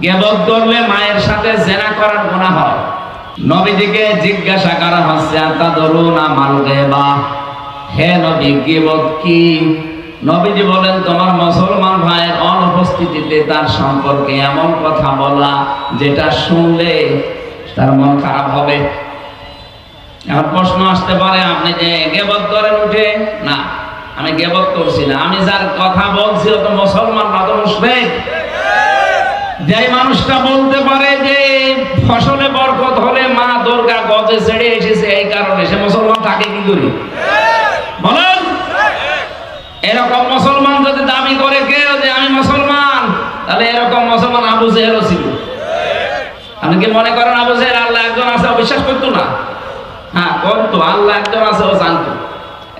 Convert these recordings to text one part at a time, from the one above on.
গেবত করলে মায়ের সাথে জেনা করার গুণা হয়। নবীজিকে জিজ্ঞাসা করা হচ্ছে, আতা ধরুন আমাল গেবা? হে নবী, গেবত কি? নবীজি বলেন, তোমার মুসলমান ভাইয়ের অনুপস্থিতিতে তার সম্পর্কে এমন কথা বলা, যেটা শুনলে তার মন খারাপ হবে। এখন প্রশ্ন আসতে পারে, আপনি যে গেবত করেন উঠে? না, আমি গেবত করছি না। আমি যার কথা বলছি ও তো মুসলমান, না তো মুসলিম যে মানুষটা বলতে পারে যে ফসলে বরকত হলে মা দুর্গা গজে ছেড়ে এসেছে, এই কারণে সে মুসলমান থাকে কি করি? বলেন? এরকম মুসলমান যদি দাবি করে কেউ যে আমি মুসলমান, তাহলে এরকম মুসলমান আবু জেহেলও ছিল। আপনি কি মনে করেন আবু জেহেল আল্লাহ একজন আছে বিশ্বাস করতো না? হ্যাঁ করতো আল্লাহ একজন আছে, ও জানতো।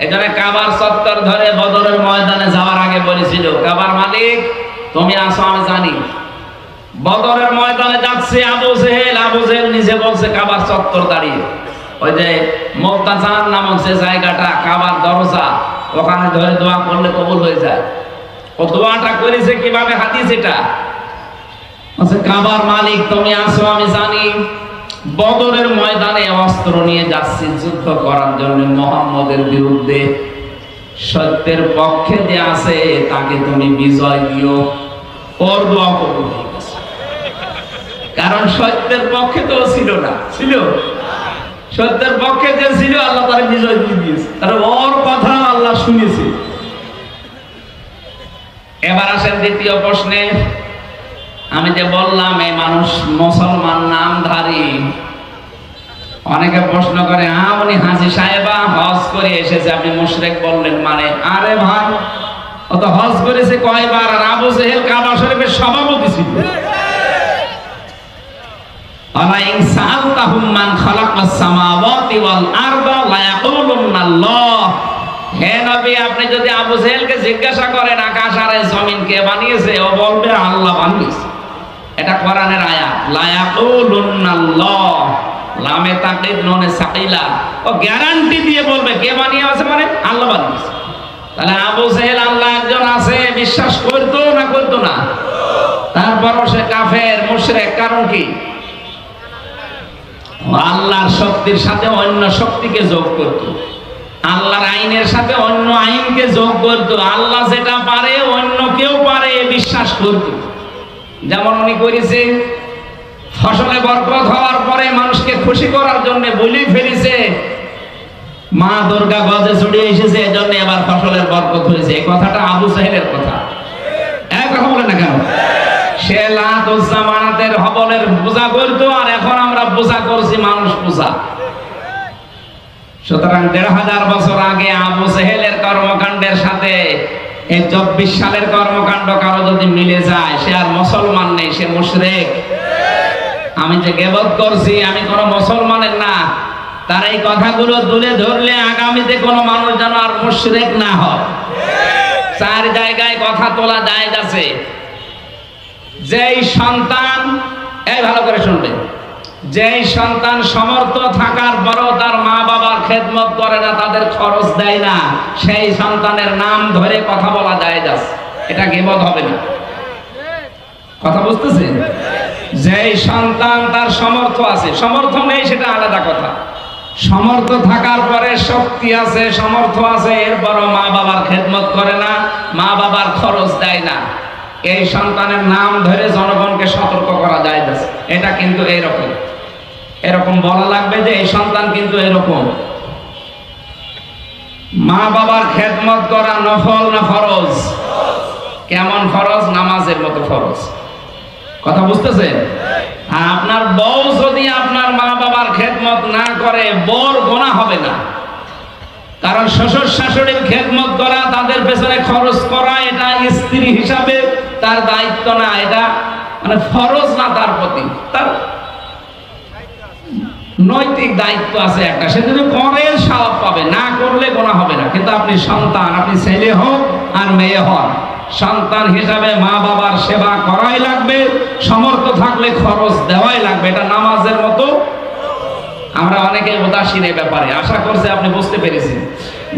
এখানে কাবার সত্তর ধরে বদরের ময়দানে যাওয়ার আগে বলেছিল, কাবার মালিক, তুমি আসো, আমি জানি। বদরের ময়দানে যাচ্ছে আবু জেহেল। আবু জেহেল নিজে বলছে, কাবার চত্বর দাঁড়িয়ে। ওই যে মোক্তাজান নামক যে জায়গাটা, কাবার দরজা, ওখানে ধরে দোয়া করলে কবুল হয়ে যায়। ও দোয়াটা করেছে কীভাবে? হাদিস এটা। কাবার মালিক, তুমি আসো আমি জানি। বদরের ময়দানে অস্ত্র নিয়ে যাচ্ছি, যুদ্ধ করার জন্য মোহাম্মদের বিরুদ্ধে। সত্যের পক্ষে যে আছে, তাকে তুমি বিজয় দিও। ওর দোয়া কবুল। কারণ সত্যের পক্ষে তো ছিল না। ছিল? সত্যের পক্ষে যে ছিল, আল্লাহ তার বিজয় দিয়ে দিয়েছে। তার ওর কথা আল্লাহ শুনেছে। এবার আসেন দ্বিতীয় প্রশ্নে। আমি যে বললাম, এই মানুষ মুসলমান নামধারী। অনেকে প্রশ্ন করে হ্যাঁ উনি হাজি সাহেবা, হজ করে এসেছে। আপনি মুশরেক বললেন মানে আরে ভাই, ও তো হজ করেছে কয়বার। আর আবু জেহেল কাবা শরীফের সভাপতি ছিল। আলাইন সাআলতাহুম মান খালাকাস সামাওয়াতি ওয়াল আরদা লা আল্লাহ। হে নবী, আপনি যদি আবু জেহেলকে জিজ্ঞাসা করেন, আকাশ আর জমিন কে বানিয়েছে, ও বলবে, আল্লাহ বানিয়েছে। এটা কোরআনের আয়াত লা ইয়াকুলুন্না আল্লাহ। লামে তাকলিদ নুনে সাকিলা। ও গ্যারান্টি দিয়ে বলবে, কে বানিয়েছে মানে? আল্লাহ বানিয়েছে। তাহলে আবু জেহেল আল্লাহ একজন আছে, বিশ্বাস করতো না করতো না? তারপরও সে কাফের, মুশরিক, কারণ কি? আল্লাহর শক্তির সাথে অন্য শক্তিকে যোগ করত। আল্লাহর আইনের সাথে অন্য আইনকে যোগ করত। আল্লাহ যেটা পারে, অন্য কেউ পারে বিশ্বাস করত। যেমন উনি করেছে ফসলে বরকত হওয়ার পরে মানুষকে খুশি করার জন্য বলি ফেলেছে, মা দুর্গা গজে ছড়িয়ে এসেছে, এজন্য এবার ফসলের বরকত হয়েছে। এই কথাটা আবু সাহেবের কথা। এক কথা বলে না কেন? সে লাত জামানাতের হবলের পূজা করতো আর এখন আমরা পূজা করছি পূজা সুতরাং দেড় হাজার বছর আগে আবু সেহেলের কর্মকাণ্ডের সাথে এই চব্বিশ সালের কর্মকাণ্ড কারও যদি মিলে যায়, সে আর মুসলমান নেই, সে মুশরেক। আমি যে গেবত করছি, আমি কোনো মুসলমানের না। তার এই কথাগুলো তুলে ধরলে আগামীতে কোনো মানুষ যেন আর মুশরেক না হয়। চার জায়গায় কথা তোলা যায় আছে। যেই সন্তান, এই ভালো করে শুনবেন যেই সন্তান সমর্থ থাকার পরও তার মা বাবার খেদমত করে না, তাদের খরচ দেয় না। সেই সন্তানের নাম ধরে কথা বলা যায় যাচ্ছে এটা গেবদ হবে না। কথা বুঝতেছেন? যেই সন্তান তার সমর্থ আছে, সমর্থ নেই সেটা আলাদা কথা। সমর্থ থাকার পরে শক্তি আছে, সমর্থ আছে, এরপরও মা বাবার খেদমত করে না, মা বাবার খরচ দেয় না। এই সন্তানের নাম ধরে জনগণকে সতর্ক করা যায় এটা কিন্তু এরকম এরকম বলা লাগবে যে এই সন্তান কিন্তু এরকম। মা বাবার খেদমত করা নফল না ফরজ? কেমন ফরজ? নামাজের মতো ফরজ। কথা বুঝতেছেন? আপনার বউ যদি আপনার মা বাবার খেদমত না করে, বর গোনা হবে না। কারণ শ্বশুর শাশুড়ির খেদমত করা, তাদের পেছনে খরচ করা, এটা স্ত্রী হিসাবে তার দায়িত্ব না, এটা মানে ফরজ না তার প্রতি। তার নৈতিক দায়িত্ব আছে একটা সে যদি করে স্বভাব পাবে। না করলে গোনা হবে না। কিন্তু আপনি সন্তান, আপনি ছেলে হোক আর মেয়ে হন। সন্তান হিসাবে মা বাবার সেবা করাই লাগবে, সমর্থ থাকলে খরচ দেওয়াই লাগবে। এটা নামাজের মতো। আমরা অনেকে উদাসীন এই ব্যাপারে। আশা করছি আপনি বুঝতে পেরেছেন।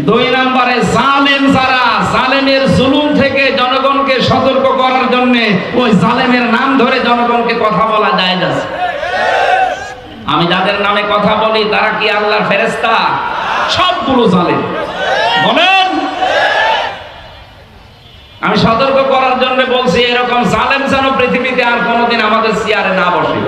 দুই নম্বরে, জালেম যারা, জালেমের জুলুম থেকে জনগণকে সতর্ক করার জন্য ওই জালেমের নাম ধরে জনগণকে কথা বলা যায় যাচ্ছে আমি যাদের নামে কথা বলি, তারা কি আল্লাহর ফেরেস্তা সবগুলো জালেম। বলেন? আমি সতর্ক করার জন্য বলছি, এরকম জালেম যেন পৃথিবীতে আর কোনোদিন আমাদের চেয়ারে না বসে।